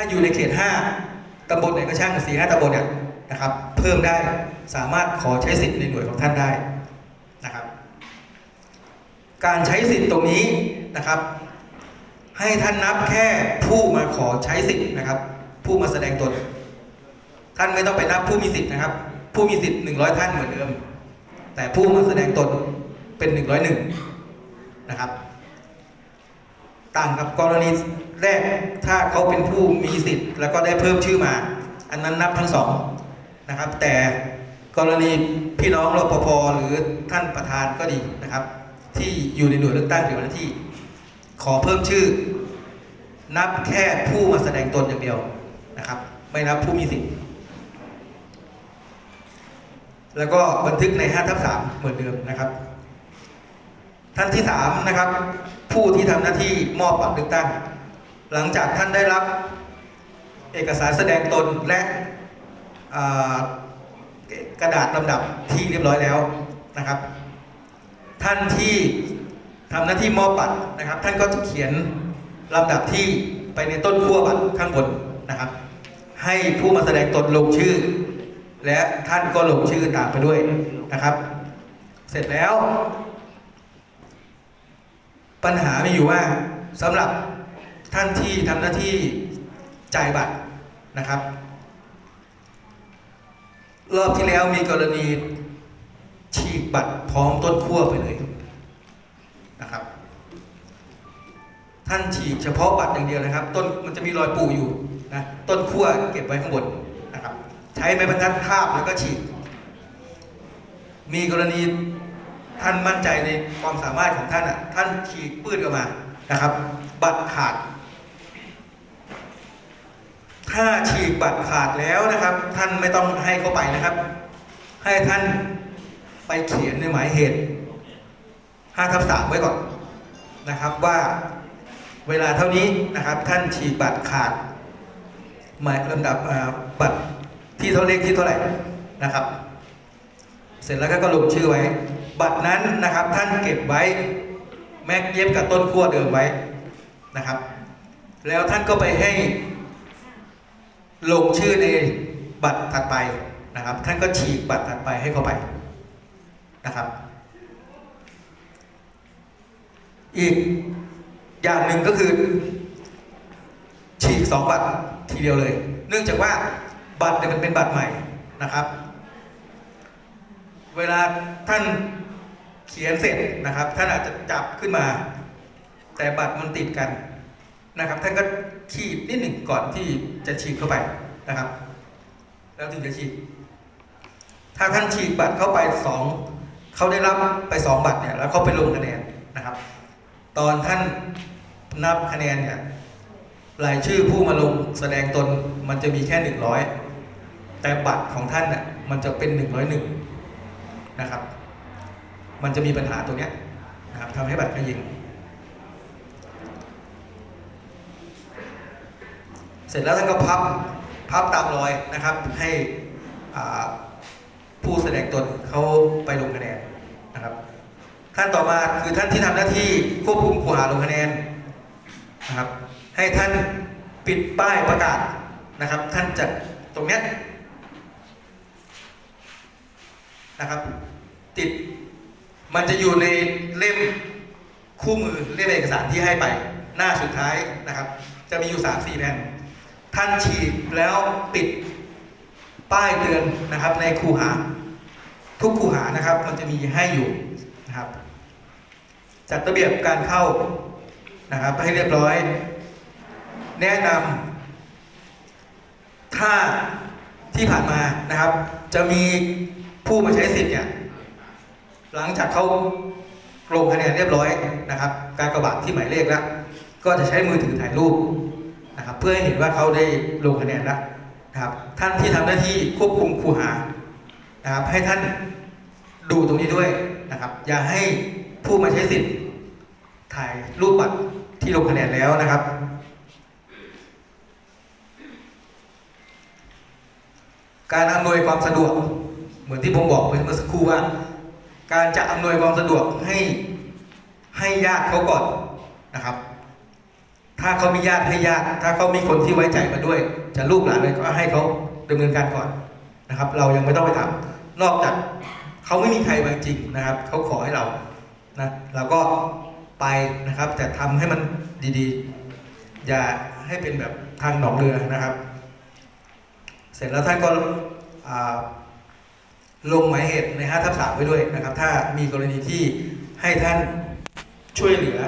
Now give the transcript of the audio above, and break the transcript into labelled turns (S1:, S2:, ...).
S1: าอยู่ในเขตห้าตำบลไหนก็ช่างสี่ห้าตำบลเนี่ยนะครับ เพิ่มได้สามารถขอใช้สิทธิ์ในหน่วยของท่านได้นะครับ การใช้สิทธิ์ตรงนี้นะครับ ให้ท่านนับแค่ผู้มาขอใช้สิทธิ์นะครับ ผู้มาแสดงตน ท่านไม่ต้องไปนับผู้มีสิทธิ์นะครับ ผู้มีสิทธิ์100ท่านเหมือนเดิม แต่ผู้มาแสดงตนเป็น101นะครับ ต่างกับกรณีแรกถ้าเขาเป็นผู้มีสิทธิ์ แล้วก็ได้เพิ่มชื่อมา อันนั้นนับทั้งสองนะครับ แต่กรณีพี่น้องรปภหรือท่านประธานก็ดีนะครับ ที่อยู่ในหน่วยเลือกตั้งหรือหน้าที่ ขอเพิ่มชื่อ นับแค่ผู้มาแสดงตนอย่างเดียวนะครับ ไม่นับผู้มีสิทธิ์ แล้วก็บันทึกใน5ทับ3เหมือนเดิมนะครับ ท่านที่3นะครับ ผู้ที่ทำหน้าที่มอบบัตรเลือกตั้ง หลังจากท่านได้รับเอกสารแสดงตนและกระดาษลำดับที่เรียบร้อยแล้วนะครับ ท่านที่ทำหน้าที่มอบบัตรนะครับ ท่านก็จะเขียนลำดับที่ไปในต้นขั้วบัตรข้างบนนะครับ ให้ผู้มาแสดงตนลงชื่อ และท่านก็ลงชื่อตามไปด้วยนะครับ เสร็จแล้ว ปัญหามีอยู่ว่าสำหรับท่านที่ทำหน้าที่จ่ายบัตรนะครับ รอบที่แล้วมีกรณีฉีกบัตรพร้อมต้นขั้วไปเลยนะครับ ท่านฉีกเฉพาะบัตรอย่างเดียวนะครับ ต้นมันจะมีรอยปูอยู่นะต้นขั้วเก็บไว้ข้างบนนะครับ ใช้ไม้บรรทัดคาบแล้วก็ฉีกมีกรณี ท่านมั่นใจในความสามารถของท่านอะ ท่านฉีกปื้ดออกมานะครับ บัตรขาด ถ้าฉีกบัตรขาดแล้วนะครับ ท่านไม่ต้องให้เขาไปนะครับ ให้ท่านไปเขียนในหมายเหตุ5ทับ3ไว้ก่อนนะครับว่าเวลาเท่านี้นะครับ ท่านฉีกบัตรขาด หมายลำดับบัตรที่เท่าเลขที่เท่าไหร่นะครับ เสร็จแล้วก็ลงชื่อไว้ บัตรนั้นนะครับท่านเก็บไว้แม็กเย็บกับต้นขั้วเดิมไว้นะครับ แล้วท่านก็ไปให้ลงชื่อในบัตรถัดไปนะครับ ท่านก็ฉีกบัตรถัดไปให้เข้าไปนะครับ อีกอย่างหนึ่งก็คือฉีกสองบัตรทีเดียวเลย เนื่องจากว่าบัตรเนี่ยมันเป็นบัตรใหม่นะครับ เวลาท่าน เขียนเสร็จนะครับ ท่านอาจจะจับขึ้นมา แต่บัตรมันติดกันนะครับ ท่านก็ขีดนิดหนึ่งก่อนที่จะฉีกเข้าไปนะครับ แล้วถึงจะฉีกถ้าท่านฉีกบัตรเข้าไปสองเขาได้รับไปสองบัตรเนี่ยแล้วเขาไปลงคะแนนนะครับ ตอนท่านนับคะแนนเนี่ยรายชื่อผู้มาลงแสดงตนมันจะมีแค่หนึ่งร้อยแต่บัตรของท่านน่ะมันจะเป็นหนึ่งร้อยหนึ่งนะครับ มันจะมีปัญหาตรงนี้นะครับทำให้บัตรไม่ยิง เสร็จแล้วท่านก็พับพับตามรอยนะครับ ให้ผู้แสดงตนเขาไปลงคะแนนนะครับขั้นต่อมาคือท่านที่ทำหน้าที่ควบคุมคูหาลงคะแนนนะครับ ให้ท่านปิดป้ายประกาศนะครับ ท่านจะตรงนี้นะครับ ติด มันจะอยู่ในเล่มคู่มือเล่มเอกสารที่ให้ไป หน้าสุดท้ายนะครับ จะมีอยู่สามสี่แผ่นท่านฉีกแล้วติดป้ายเตือนนะครับ ในคูหา ทุกคูหานะครับ มันจะมีให้อยู่นะครับ จัดระเบียบการเข้านะครับ ให้เรียบร้อย แนะนำถ้าที่ผ่านมานะครับ จะมีผู้มาใช้สิทธิ์เนี่ย หลังจากเขาลงคะแนนเรียบร้อยนะครับ การกระบาดที่หมายเลขแล้ว ก็จะใช้มือถือถ่ายรูปนะครับ เพื่อให้เห็นว่าเขาได้ลงคะแนนแล้วนะครับ ท่านที่ทำหน้าที่ควบคุมคูหานะครับ ให้ท่านดูตรงนี้ด้วยนะครับ อย่าให้ผู้มาใช้สิทธิ์ถ่ายรูปบัตรที่ลงคะแนนแล้วนะครับการอำนวยความสะดวก เหมือนที่ผมบอกไปเมื่อสักครู่ว่า การจะอำนวยความสะดวกให้ให้ญาติเขาก่อนนะครับ ถ้าเขามีญาติให้ญาติ ถ้าเขามีคนที่ไว้ใจมาด้วย จะลูกหลานเลยก็ให้เขาดำเนินการก่อนนะครับ เรายังไม่ต้องไปทำนอกจากเขาไม่มีใครไว้จริงนะครับเขาขอให้เรานะเราก็ไปนะครับ แต่ทำให้มันดีๆ อย่าให้เป็นแบบทางหนองเรือนะครับ เสร็จแล้วท่านก็ ลงหมายเหตุใน5ทับ3ไว้ด้วยนะครับ ถ้ามีกรณีที่ให้ท่านช่วยเหลือ